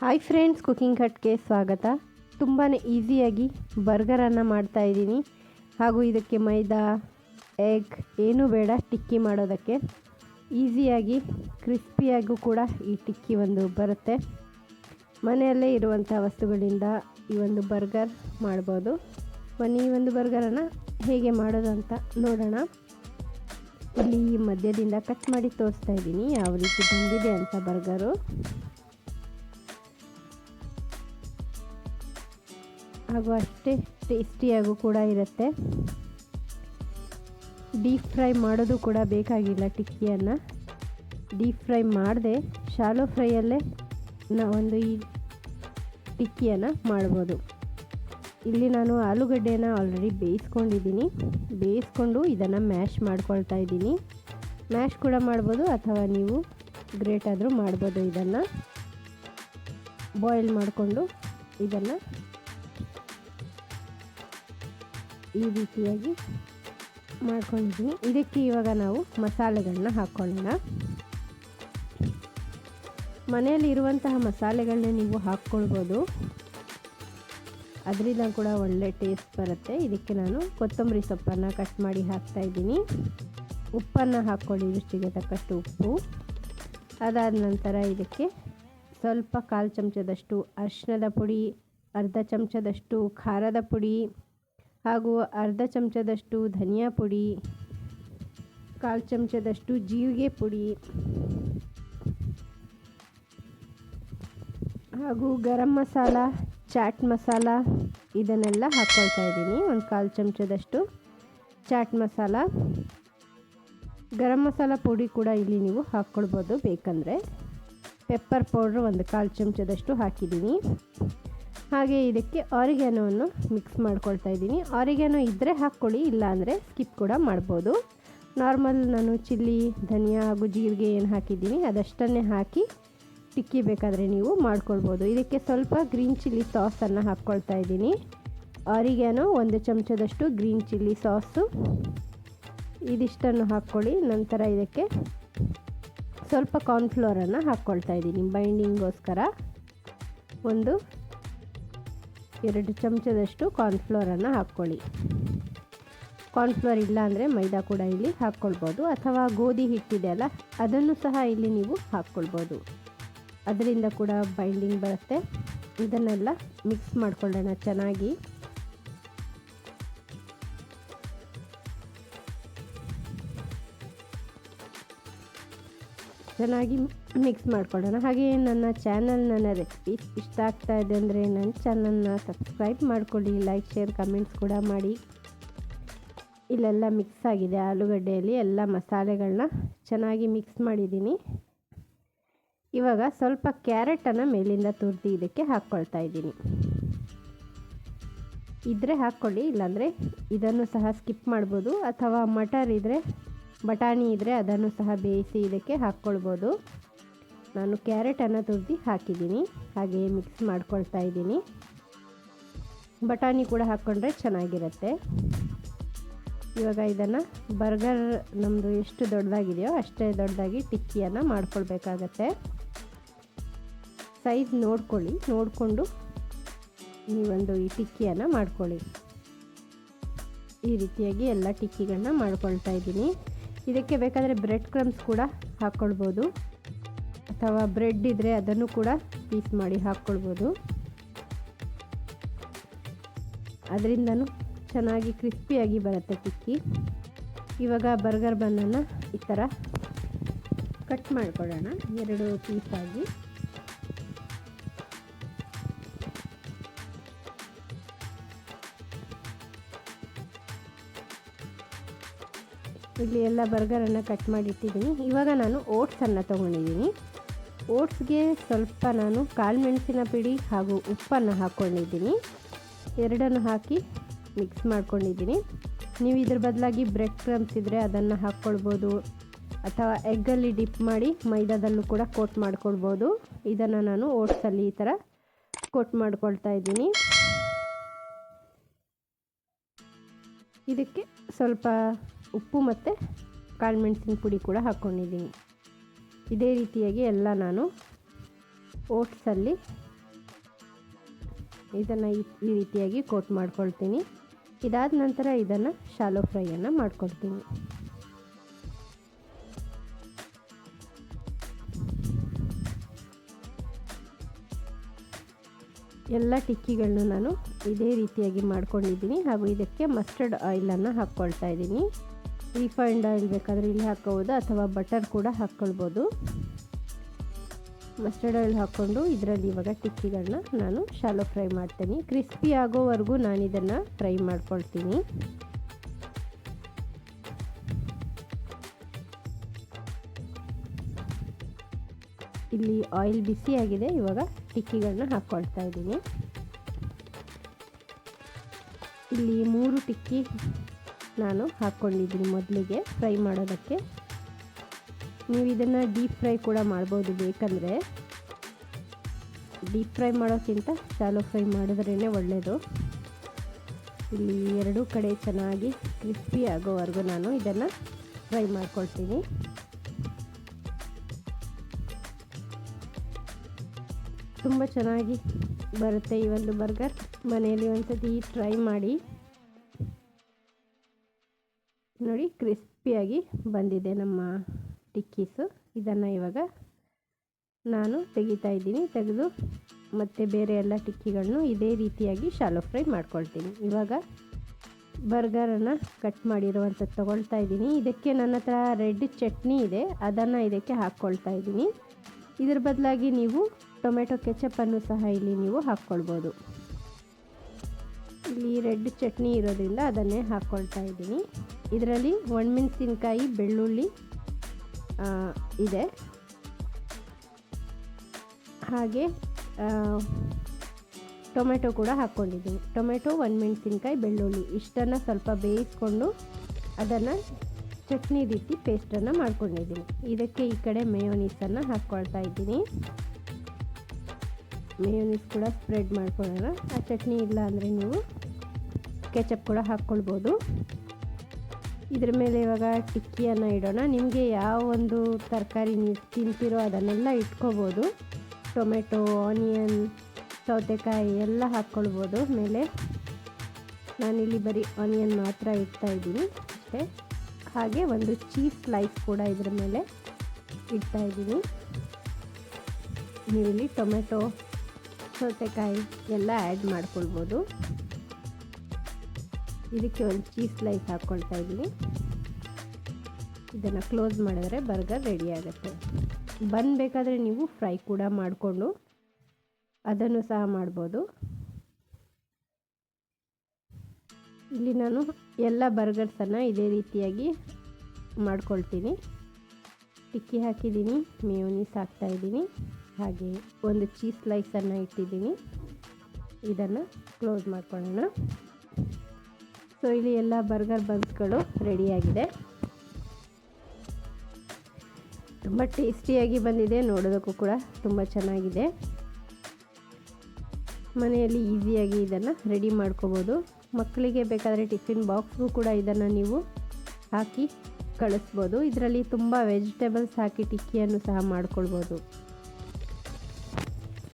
Hi friends cooking ಕಟ್ಗೆ ಸ್ವಾಗತ. ತುಂಬಾ ಈಸಿಯಾಗಿ ಬರ್ಗರನ್ನು ಮಾಡ್ತಾಯಿದ್ದೀನಿ ಹಾಗೂ ಇದಕ್ಕೆ ಮೈದಾ ಎಗ್ ಏನೂ ಬೇಡ, ಟಿಕ್ಕಿ ಮಾಡೋದಕ್ಕೆ. ಈಸಿಯಾಗಿ ಕ್ರಿಸ್ಪಿಯಾಗೂ ಕೂಡ ಈ ಟಿಕ್ಕಿ ಒಂದು ಬರುತ್ತೆ. ಮನೆಯಲ್ಲೇ ಇರುವಂಥ ವಸ್ತುಗಳಿಂದ ಈ ಒಂದು ಬರ್ಗರ್ ಮಾಡ್ಬೋದು. ಬನ್ನಿ, ಈ ಒಂದು ಬರ್ಗರನ್ನು ಹೇಗೆ ಮಾಡೋದು ಅಂತ ನೋಡೋಣ. ಇಲ್ಲಿ ಮಧ್ಯದಿಂದ ಕಟ್ ಮಾಡಿ ತೋರಿಸ್ತಾ ಇದ್ದೀನಿ, ಯಾವ ರೀತಿ ಬಂದಿದೆ ಅಂತ ಬರ್ಗರು ಹಾಗೂ ಅಷ್ಟೇ ಟೇಸ್ಟಿಯಾಗೂ ಕೂಡ ಇರುತ್ತೆ. ಡೀಪ್ ಫ್ರೈ ಮಾಡೋದು ಕೂಡ ಬೇಕಾಗಿಲ್ಲ ಟಿಕ್ಕಿಯನ್ನು. ಡೀಪ್ ಫ್ರೈ ಮಾಡದೆ ಶಾಲೋ ಫ್ರೈಯಲ್ಲೇ ನಾವೊಂದು ಈ ಟಿಕ್ಕಿಯನ್ನು ಮಾಡ್ಬೋದು. ಇಲ್ಲಿ ನಾನು ಆಲೂಗಡ್ಡೆನ ಆಲ್ರೆಡಿ ಬೇಯಿಸ್ಕೊಂಡಿದ್ದೀನಿ. ಬೇಯಿಸ್ಕೊಂಡು ಇದನ್ನು ಮ್ಯಾಶ್ ಮಾಡ್ಕೊಳ್ತಾ ಇದ್ದೀನಿ. ಮ್ಯಾಶ್ ಕೂಡ ಮಾಡ್ಬೋದು ಅಥವಾ ನೀವು ಗ್ರೇಟ್ ಆದರೂ ಮಾಡ್ಬೋದು ಇದನ್ನು. ಬಾಯ್ಲ್ ಮಾಡಿಕೊಂಡು ಇದನ್ನು ಈ ರೀತಿಯಾಗಿ ಮಾಡ್ಕೊಂಡಿದ್ದೀನಿ. ಇದಕ್ಕೆ ಇವಾಗ ನಾವು ಮಸಾಲೆಗಳನ್ನ ಹಾಕ್ಕೊಳ್ಳೋಣ ಮನೆಯಲ್ಲಿ ಇರುವಂತಹ ಮಸಾಲೆಗಳನ್ನ ನೀವು ಹಾಕ್ಕೊಳ್ಬೋದು. ಅದರಿಂದ ಕೂಡ ಒಳ್ಳೆ ಟೇಸ್ಟ್ ಬರುತ್ತೆ. ಇದಕ್ಕೆ ನಾನು ಕೊತ್ತಂಬರಿ ಸೊಪ್ಪನ್ನು ಕಟ್ ಮಾಡಿ ಹಾಕ್ತಾ ಇದ್ದೀನಿ. ಉಪ್ಪನ್ನು ಹಾಕ್ಕೊಳ್ಳಿ, ರುಚಿಗೆ ತಕ್ಕಷ್ಟು ಉಪ್ಪು. ಅದಾದ ನಂತರ ಇದಕ್ಕೆ ಸ್ವಲ್ಪ ಕಾಲು ಚಮಚದಷ್ಟು ಅರಿಶಿಣದ ಪುಡಿ, ಅರ್ಧ ಚಮಚದಷ್ಟು ಖಾರದ ಪುಡಿ ಹಾಗೂ ಅರ್ಧ ಚಮಚದಷ್ಟು ಧನಿಯಾ ಪುಡಿ, ಕಾಲು ಚಮಚದಷ್ಟು ಜೀರಿಗೆ ಪುಡಿ ಹಾಗೂ ಗರಂ ಮಸಾಲ, ಚಾಟ್ ಮಸಾಲ ಇದನ್ನೆಲ್ಲ ಹಾಕ್ಕೊಳ್ತಾ ಇದ್ದೀನಿ. ಒಂದು ಕಾಲು ಚಮಚದಷ್ಟು ಚಾಟ್ ಮಸಾಲ. ಗರಂ ಮಸಾಲ ಪುಡಿ ಕೂಡ ಇಲ್ಲಿ ನೀವು ಹಾಕ್ಕೊಳ್ಬೋದು ಬೇಕಂದರೆ. ಪೆಪ್ಪರ್ ಪೌಡ್ರ್ ಒಂದು ಕಾಲು ಚಮಚದಷ್ಟು ಹಾಕಿದ್ದೀನಿ. ಹಾಗೆ ಇದಕ್ಕೆ ಆರಿಗ್ಯಾನೋವನ್ನು ಮಿಕ್ಸ್ ಮಾಡ್ಕೊಳ್ತಾ ಇದ್ದೀನಿ. ಆರಿಗ್ಯಾನೋ ಇದ್ದರೆ ಹಾಕ್ಕೊಳ್ಳಿ, ಇಲ್ಲಾಂದರೆ ಸ್ಕಿಪ್ ಕೂಡ ಮಾಡ್ಬೋದು. ನಾರ್ಮಲ್ ನಾನು ಚಿಲ್ಲಿ ಧನಿಯಾ ಹಾಗೂ ಜೀರಿಗೆ ಏನು ಹಾಕಿದ್ದೀನಿ, ಅದಷ್ಟನ್ನೇ ಹಾಕಿ ಟಿಕ್ಕಿ ಬೇಕಾದರೆ ನೀವು ಮಾಡ್ಕೊಳ್ಬೋದು. ಇದಕ್ಕೆ ಸ್ವಲ್ಪ ಗ್ರೀನ್ ಚಿಲ್ಲಿ ಸಾಸನ್ನು ಹಾಕ್ಕೊಳ್ತಾ ಇದ್ದೀನಿ. ಆರಿಗ್ಯಾನೋ ಒಂದು ಚಮಚದಷ್ಟು ಗ್ರೀನ್ ಚಿಲ್ಲಿ ಸಾಸು ಇದಿಷ್ಟನ್ನು ಹಾಕ್ಕೊಳ್ಳಿ, ನಂತರ ಇದಕ್ಕೆ ಸ್ವಲ್ಪ ಕಾರ್ನ್ಫ್ಲೋರನ್ನು ಹಾಕ್ಕೊಳ್ತಾ ಇದ್ದೀನಿ ಬೈಂಡಿಂಗೋಸ್ಕರ ಒಂದು ಎರಡು ಚಮಚದಷ್ಟು ಕಾರ್ನ್ಫ್ಲೋರನ್ನು ಹಾಕ್ಕೊಳ್ಳಿ. ಕಾರ್ನ್ಫ್ಲೋರ್ ಇಲ್ಲ ಅಂದರೆ ಮೈದಾ ಕೂಡ ಇಲ್ಲಿ ಹಾಕ್ಕೊಳ್ಬೋದು. ಅಥವಾ ಗೋಧಿ ಹಿಟ್ಟಿದೆ ಅಲ್ಲ, ಅದನ್ನು ಸಹ ಇಲ್ಲಿ ನೀವು ಹಾಕ್ಕೊಳ್ಬೋದು. ಅದರಿಂದ ಕೂಡ ಬೈಂಡಿಂಗ್ ಬರುತ್ತೆ. ಇದನ್ನೆಲ್ಲ ಮಿಕ್ಸ್ ಮಾಡ್ಕೊಳ್ಳೋಣ ಚೆನ್ನಾಗಿ. ಚೆನ್ನಾಗಿ ಮಿಕ್ಸ್ ಮಾಡ್ಕೊಳ್ಳೋಣ. ಹಾಗೆ ನನ್ನ ಚಾನಲ್ ನನ್ನ ರೆಸಿಪೀಸ್ ಇಷ್ಟ ಆಗ್ತಾ ಇದೆ ಅಂದರೆ ನನ್ನ ಚಾನಲ್ನ ಸಬ್ಸ್ಕ್ರೈಬ್ ಮಾಡ್ಕೊಳ್ಳಿ ಲೈಕ್ ಶೇರ್ ಕಮೆಂಟ್ಸ್ ಕೂಡ ಮಾಡಿ. ಇಲ್ಲೆಲ್ಲ ಮಿಕ್ಸ್ ಆಗಿದೆ ಆಲೂಗಡ್ಡೆಯಲ್ಲಿ ಎಲ್ಲ ಮಸಾಲೆಗಳನ್ನ ಚೆನ್ನಾಗಿ ಮಿಕ್ಸ್ ಮಾಡಿದ್ದೀನಿ. ಇವಾಗ ಸ್ವಲ್ಪ ಕ್ಯಾರೆಟನ್ನು ಮೇಲಿಂದ ತುರಿದು ಇದಕ್ಕೆ ಹಾಕ್ಕೊಳ್ತಾ ಇದ್ದೀನಿ. ಇದ್ದರೆ ಹಾಕ್ಕೊಳ್ಳಿ, ಇಲ್ಲಾಂದರೆ ಇದನ್ನು ಸಹ ಸ್ಕಿಪ್ ಮಾಡ್ಬೋದು. ಅಥವಾ ಮಟರ್ ಇದ್ದರೆ ಬಟಾಣಿ ಇದ್ದರೆ ಅದನ್ನು ಸಹ ಬೇಯಿಸಿ ಇದಕ್ಕೆ ಹಾಕ್ಕೊಳ್ಬೋದು. ನಾನು ಕ್ಯಾರೆಟನ್ನು ತುರಿದು ಹಾಕಿದ್ದೀನಿ. ಹಾಗೆ ಮಿಕ್ಸ್ ಮಾಡ್ಕೊಳ್ತಾ ಇದ್ದೀನಿ. ಬಟಾಣಿ ಕೂಡ ಹಾಕ್ಕೊಂಡ್ರೆ ಚೆನ್ನಾಗಿರುತ್ತೆ. ಇವಾಗ ಇದನ್ನು ಬರ್ಗರ್ ನಮ್ಮದು ಎಷ್ಟು ದೊಡ್ಡದಾಗಿದೆಯೋ ಅಷ್ಟೇ ದೊಡ್ಡದಾಗಿ ಟಿಕ್ಕಿಯನ್ನು ಮಾಡ್ಕೊಳ್ಬೇಕಾಗತ್ತೆ. ಸೈಜ್ ನೋಡ್ಕೊಳ್ಳಿ. ನೋಡಿಕೊಂಡು ನೀವೊಂದು ಈ ಟಿಕ್ಕಿಯನ್ನು ಮಾಡ್ಕೊಳ್ಳಿ. ಈ ರೀತಿಯಾಗಿ ಎಲ್ಲ ಟಿಕ್ಕಿಗಳನ್ನ ಮಾಡ್ಕೊಳ್ತಾ ಇದ್ದೀನಿ. ಇದಕ್ಕೆ ಬೇಕಾದರೆ ಬ್ರೆಡ್ ಕ್ರಮ್ಸ್ ಕೂಡ ಹಾಕ್ಕೊಳ್ಬೋದು. ಅಥವಾ ಬ್ರೆಡ್ ಇದ್ದರೆ ಅದನ್ನು ಕೂಡ ಪೀಸ್ ಮಾಡಿ ಹಾಕ್ಕೊಳ್ಬೋದು. ಅದರಿಂದನೂ ಚೆನ್ನಾಗಿ ಕ್ರಿಸ್ಪಿಯಾಗಿ ಬರುತ್ತೆ ಟಿಕ್ಕಿ ಇವಾಗ ಬರ್ಗರ್ ಬನ್ನನ್ನು ಈ ಥರ ಕಟ್ ಮಾಡ್ಕೊಳ್ಳೋಣ. ಎರಡು ಪೀಸಾಗಿ ಇಲ್ಲಿ ಎಲ್ಲ ಬರ್ಗರನ್ನು ಕಟ್ ಮಾಡಿಟ್ಟಿದ್ದೀನಿ. ಇವಾಗ ನಾನು ಓಟ್ಸನ್ನು ತೊಗೊಂಡಿದ್ದೀನಿ. ಓಟ್ಸ್ಗೆ ಸ್ವಲ್ಪ ನಾನು ಕಾಳು ಮೆಣಸಿನ ಪುಡಿ ಹಾಗೂ ಉಪ್ಪನ್ನು ಹಾಕ್ಕೊಂಡಿದ್ದೀನಿ ಎರಡನ್ನು ಹಾಕಿ ಮಿಕ್ಸ್ ಮಾಡ್ಕೊಂಡಿದ್ದೀನಿ. ನೀವು ಇದ್ರ ಬದಲಾಗಿ ಬ್ರೆಡ್ ಕ್ರಮ್ಸ್ ಇದ್ದರೆ ಅದನ್ನು ಹಾಕ್ಕೊಳ್ಬೋದು. ಅಥವಾ ಎಗ್ಗಲ್ಲಿ ಡಿಪ್ ಮಾಡಿ ಮೈದಾದಲ್ಲೂ ಕೂಡ ಕೋಟ್ ಮಾಡ್ಕೊಳ್ಬೋದು. ಇದನ್ನು ನಾನು ಓಟ್ಸಲ್ಲಿ ಈ ಥರ ಕೋಟ್ ಮಾಡ್ಕೊಳ್ತಾ ಇದ್ದೀನಿ. ಇದಕ್ಕೆ ಸ್ವಲ್ಪ ಉಪ್ಪು ಮತ್ತು ಕಾಳು ಮೆಣಸಿನ ಪುಡಿ ಕೂಡ ಹಾಕ್ಕೊಂಡಿದ್ದೀನಿ ಇದೇ ರೀತಿಯಾಗಿ ಎಲ್ಲ ನಾನು ಓಟ್ಸಲ್ಲಿ ಇದನ್ನು ಈ ರೀತಿಯಾಗಿ ಕೋಟ್ ಮಾಡ್ಕೊಳ್ತೀನಿ. ಇದಾದ ನಂತರ ಇದನ್ನು ಶಾಲೋ ಫ್ರೈಯನ್ನು ಮಾಡ್ಕೊಳ್ತೀನಿ. ಎಲ್ಲ ಟಿಕ್ಕಿಗಳನ್ನು ನಾನು ಇದೇ ರೀತಿಯಾಗಿ ಮಾಡ್ಕೊಂಡಿದ್ದೀನಿ ಹಾಗೂ ಇದಕ್ಕೆ ಮಸ್ಟರ್ಡ್ ಆಯಿಲನ್ನು ಹಾಕ್ಕೊಳ್ತಾ ಇದ್ದೀನಿ. ರಿಫೈನ್ಡ್ ಆಯಿಲ್ ಬೇಕಾದರೆ ಇಲ್ಲಿ ಹಾಕ್ಕೋಬೋದು ಅಥವಾ ಬಟರ್ ಕೂಡ ಹಾಕ್ಕೊಳ್ಬೋದು. ಮಸ್ಟರ್ಡ್ ಆಯಿಲ್ ಹಾಕ್ಕೊಂಡು ಇದರಲ್ಲಿ ಇವಾಗ ಟಿಕ್ಕಿಗಳನ್ನ ನಾನು ಶಾಲೋ ಫ್ರೈ ಮಾಡ್ತೀನಿ. ಕ್ರಿಸ್ಪಿ ಆಗೋವರೆಗೂ ನಾನು ಇದನ್ನು ಫ್ರೈ ಮಾಡ್ಕೊಳ್ತೀನಿ. ಇಲ್ಲಿ ಆಯಿಲ್ ಬಿಸಿಯಾಗಿದೆ ಇವಾಗ ಟಿಕ್ಕಿಗಳನ್ನ ಹಾಕ್ಕೊಳ್ತಾ ಇದ್ದೀನಿ. ಇಲ್ಲಿ ಮೂರು ಟಿಕ್ಕಿ ನಾನು ಹಾಕ್ಕೊಂಡಿದ್ದೀನಿ ಮೊದಲಿಗೆ ಫ್ರೈ ಮಾಡೋದಕ್ಕೆ. ನೀವು ಇದನ್ನು ಡೀಪ್ ಫ್ರೈ ಕೂಡ ಮಾಡ್ಬೋದು ಬೇಕಂದರೆ. ಡೀಪ್ ಫ್ರೈ ಮಾಡೋಕ್ಕಿಂತ ಶಾಲೋ ಫ್ರೈ ಮಾಡಿದ್ರೇ ಒಳ್ಳೆಯದು ಇಲ್ಲಿ ಎರಡೂ ಕಡೆ ಚೆನ್ನಾಗಿ ಕ್ರಿಸ್ಪಿ ಆಗೋವರೆಗೂ ನಾನು ಇದನ್ನು ಫ್ರೈ ಮಾಡ್ಕೊಳ್ತೀನಿ. ತುಂಬ ಚೆನ್ನಾಗಿ ಬರುತ್ತೆ ಈ ಒಂದು ಬರ್ಗರ್. ಮನೆಯಲ್ಲಿ ಒಂದು ಟ್ರೈ ಮಾಡಿ. ನೋಡಿ, ಕ್ರಿಸ್ಪಿಯಾಗಿ ಬಂದಿದೆ ನಮ್ಮ ಟಿಕ್ಕೀಸು. ಇದನ್ನು ಇವಾಗ ನಾನು ತೆಗಿತಾ ಇದ್ದೀನಿ. ತೆಗೆದು ಮತ್ತು ಬೇರೆ ಎಲ್ಲ ಟಿಕ್ಕಿಗಳನ್ನು ಇದೇ ರೀತಿಯಾಗಿ ಶಾಲೋ ಫ್ರೈ ಮಾಡ್ಕೊಳ್ತೀನಿ. ಇವಾಗ ಬರ್ಗರನ್ನು ಕಟ್ ಮಾಡಿರುವಂಥದ್ದು ತೊಗೊಳ್ತಾ ಇದ್ದೀನಿ. ಇದಕ್ಕೆ ನನ್ನ ಹತ್ರ ರೆಡ್ ಚಟ್ನಿ ಇದೆ. ಅದನ್ನು ಇದಕ್ಕೆ ಹಾಕ್ಕೊಳ್ತಾ ಇದ್ದೀನಿ. ಇದ್ರ ಬದಲಾಗಿ ನೀವು ಟೊಮೆಟೊ ಕೆಚಪ್ಪನ್ನು ಸಹ ಇಲ್ಲಿ ನೀವು ಹಾಕ್ಕೊಳ್ಬೋದು. ಇಲ್ಲಿ ರೆಡ್ ಚಟ್ನಿ ಇರೋದ್ರಿಂದ ಅದನ್ನೇ ಹಾಕ್ಕೊಳ್ತಾ ಇದ್ದೀನಿ. ಇದರಲ್ಲಿ ಒಣಮೆಣಸಿನ್ಕಾಯಿ, ಬೆಳ್ಳುಳ್ಳಿ ಇದೆ. ಹಾಗೆ ಟೊಮೆಟೊ ಕೂಡ ಹಾಕ್ಕೊಂಡಿದ್ದೀನಿ. ಟೊಮೆಟೊ, ಒಣಮೆಣಸಿನ್ಕಾಯಿ ಮೆಣಸಿನ್ಕಾಯಿ ಬೆಳ್ಳುಳ್ಳಿ ಇಷ್ಟನ್ನು ಸ್ವಲ್ಪ ಬೇಯಿಸ್ಕೊಂಡು ಅದನ್ನು ಚಟ್ನಿ ರೀತಿ ಪೇಸ್ಟನ್ನು ಮಾಡ್ಕೊಂಡಿದ್ದೀನಿ. ಇದಕ್ಕೆ ಈ ಕಡೆ ಮೇಯೋನೀಸನ್ನು ಹಾಕ್ಕೊಳ್ತಾ ಇದ್ದೀನಿ. ಮೇಯೋನೀಸ್ ಕೂಡ ಸ್ಪ್ರೆಡ್ ಮಾಡ್ಕೊಳ್ಳೋಣ. ಆ ಚಟ್ನಿ ಇಲ್ಲ ಅಂದರೆ ನೀವು ಕೆಚಪ್ ಕೂಡ ಹಾಕ್ಕೊಳ್ಬೋದು. ಇದ್ರ ಮೇಲೆ ಇವಾಗ ಟಿಕ್ಕಿಯನ್ನು ಇಡೋಣ. ನಿಮಗೆ ಯಾವ ಒಂದು ತರಕಾರಿ ನೀವು ತಿಂತೀರೋ ಅದನ್ನೆಲ್ಲ ಇಟ್ಕೋಬೋದು. ಟೊಮೆಟೊ, ಆನಿಯನ್, ಸೌತೆಕಾಯಿ ಎಲ್ಲ ಹಾಕ್ಕೊಳ್ಬೋದು. ಮೇಲೆ ನಾನಿಲ್ಲಿ ಬರೀ ಆನಿಯನ್ ಮಾತ್ರ ಇಡ್ತಾ ಇದ್ದೀನಿ ಅಷ್ಟೇ. ಹಾಗೆ ಒಂದು ಚೀಸ್ ಸ್ಲೈಸ್ ಕೂಡ ಇದ್ರ ಮೇಲೆ ಇಡ್ತಾ ಇದ್ದೀನಿ. ನೀವಿಲ್ಲಿ ಟೊಮೆಟೊ, ಸೌತೆಕಾಯಿ ಎಲ್ಲ ಆ್ಯಡ್ ಮಾಡ್ಕೊಳ್ಬೋದು. ಇದಕ್ಕೆ ಒಂದು ಚೀಸ್ ಸ್ಲೈಸ್ ಹಾಕ್ಕೊಳ್ತಾ ಇದ್ದೀನಿ. ಇದನ್ನು ಕ್ಲೋಸ್ ಮಾಡಿದ್ರೆ ಬರ್ಗರ್ ರೆಡಿ ಆಗುತ್ತೆ. ಬನ್ ಬೇಕಾದರೆ ನೀವು ಫ್ರೈ ಕೂಡ ಮಾಡಿಕೊಂಡು ಅದನ್ನು ಸಹ ಮಾಡ್ಬೋದು. ಇಲ್ಲಿ ನಾನು ಎಲ್ಲ ಬರ್ಗರ್ಸನ್ನು ಇದೇ ರೀತಿಯಾಗಿ ಮಾಡ್ಕೊಳ್ತೀನಿ. ಟಿಕ್ಕಿ ಹಾಕಿದ್ದೀನಿ, ಮೇಯೋನೀಸ್ ಹಾಕ್ತಾಯಿದ್ದೀನಿ ಹಾಗೆ ಒಂದು ಚೀಸ್ ಸ್ಲೈಸನ್ನು ಇಟ್ಟಿದ್ದೀನಿ. ಇದನ್ನು ಕ್ಲೋಸ್ ಮಾಡ್ಕೊಳ್ಳೋಣ. ಸೊ ಇಲ್ಲಿ ಎಲ್ಲ ಬರ್ಗರ್ ಬನ್ಸ್ಗಳು ರೆಡಿಯಾಗಿದೆ ತುಂಬ ಟೇಸ್ಟಿಯಾಗಿ ಬಂದಿದೆ, ನೋಡೋದಕ್ಕೂ ಕೂಡ ತುಂಬ ಚೆನ್ನಾಗಿದೆ. ಮನೆಯಲ್ಲಿ ಈಸಿಯಾಗಿ ಇದನ್ನು ರೆಡಿ ಮಾಡ್ಕೋಬೋದು. ಮಕ್ಕಳಿಗೆ ಬೇಕಾದರೆ ಟಿಫಿನ್ ಬಾಕ್ಸ್ಗೂ ಕೂಡ ಇದನ್ನು ನೀವು ಹಾಕಿ ಕಳಿಸ್ಬೋದು. ಇದರಲ್ಲಿ ತುಂಬ ವೆಜಿಟೇಬಲ್ಸ್ ಹಾಕಿ ಟಿಕ್ಕಿಯನ್ನು ಸಹ ಮಾಡ್ಕೊಳ್ಬೋದು.